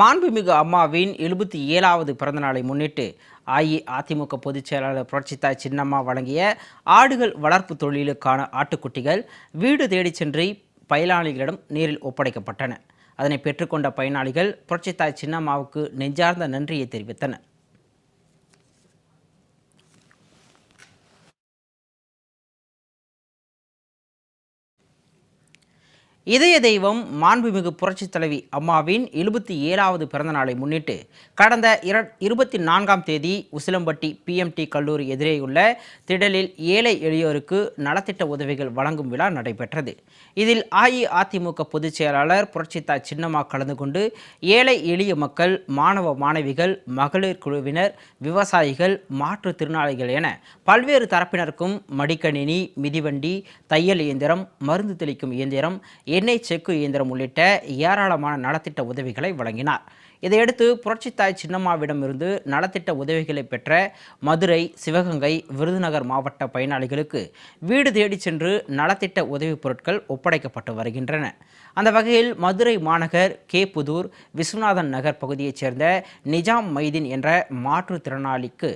மாண்புமிகு அம்மாவின் எழுபத்தி ஏழாவது பிறந்தநாளை முன்னிட்டு அஇஅதிமுக பொதுச் செயலாளர் புரட்சித்தாய் சின்னம்மா வழங்கிய ஆடுகள் வளர்ப்பு தொழிலுக்கான ஆட்டுக்குட்டிகள் வீடு தேடிச் சென்று பயனாளிகளிடம் நேரில் ஒப்படைக்கப்பட்டன. அதனை பெற்றுக்கொண்ட பயனாளிகள் புரட்சித்தாய் சின்னம்மாவுக்கு நெஞ்சார்ந்த நன்றியை தெரிவித்தனர். இதய தெய்வம் மாண்புமிகு புரட்சித் தலைவி அம்மாவின் எழுபத்தி ஏழாவது பிறந்த நாளை முன்னிட்டு கடந்த இர இருபத்தி நான்காம் தேதி உசிலம்பட்டி பிஎம்டி கல்லூரி எதிரேயுள்ள திடலில் ஏழை எளியோருக்கு நலத்திட்ட உதவிகள் வழங்கும் விழா நடைபெற்றது. இதில் அஇஅதிமுக பொதுச் செயலாளர் புரட்சித்தாய் சின்னம்மா கலந்து கொண்டு ஏழை எளிய மக்கள் மாணவ மாணவிகள் மகளிர் குழுவினர் விவசாயிகள் மாற்றுத்திறனாளிகள் என பல்வேறு தரப்பினருக்கும் மடிக்கணினி மிதிவண்டி தையல் இயந்திரம் மருந்து தெளிக்கும் இயந்திரம் எண்ணெய் செக்கு இயந்திரம் உள்ளிட்ட ஏராளமான நலத்திட்ட உதவிகளை வழங்கினார். இதையடுத்து புரட்சித்தாய் சின்னம்மாவிடமிருந்து நலத்திட்ட உதவிகளை பெற்ற மதுரை சிவகங்கை விருதுநகர் மாவட்ட பயனாளிகளுக்கு வீடு தேடிச் சென்று நலத்திட்ட உதவிப் பொருட்கள் ஒப்படைக்கப்பட்டு வருகின்றன. அந்த வகையில் மதுரை மாநகர் கே புதூர் விஸ்வநாதன் நகர் பகுதியைச் சேர்ந்த நிஜாம் மைதீன் என்ற மாற்றுத்திறனாளிக்கு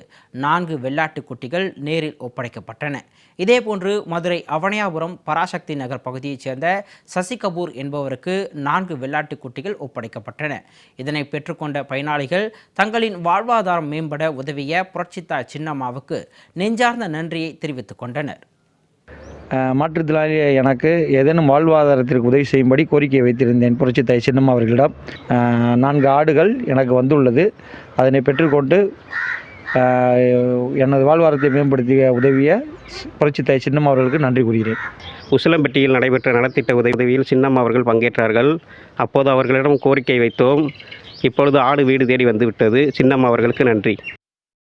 நான்கு வெள்ளாட்டு குட்டிகள் நேரில் ஒப்படைக்கப்பட்டன. இதேபோன்று மதுரை அவனியாபுரம் பராசக்தி நகர் பகுதியைச் சேர்ந்த சசி சசி கபூர் என்பவருக்கு நான்கு வெள்ளாட்டு குட்டிகள் ஒப்படைக்கப்பட்டன. இதனை பெற்றுக்கொண்ட பயனாளிகள் தங்களின் வாழ்வாதாரம் மேம்பட உதவிய புரட்சித்தாய் சின்னம்மாவுக்கு நெஞ்சார்ந்த நன்றியை தெரிவித்துக் கொண்டனர். மாற்றுத்திறனாளி எனக்கு ஏதேனும் வாழ்வாதாரத்திற்கு உதவி செய்யும்படி கோரிக்கை வைத்திருந்தேன் புரட்சித்தாய் சின்னம்மா அவர்களிடம். நான்கு ஆடுகள் எனக்கு வந்துள்ளது. அதனை பெற்றுக்கொண்டு எனது வாழ்வாரத்தை மேம்படுத்திய உதவிய புரட்சித்தாய் சின்னம்மா அவர்களுக்கு நன்றி கூறுகிறேன். உசிலம்பட்டியில் நடைபெற்ற நலத்திட்ட உதவி உதவியில் சின்னம் அவர்கள் பங்கேற்றார்கள். அப்போது அவர்களிடம் கோரிக்கை வைத்தோம். இப்பொழுது ஆடு வீடு தேடி வந்துவிட்டது. சின்னம் அவர்களுக்கு நன்றி.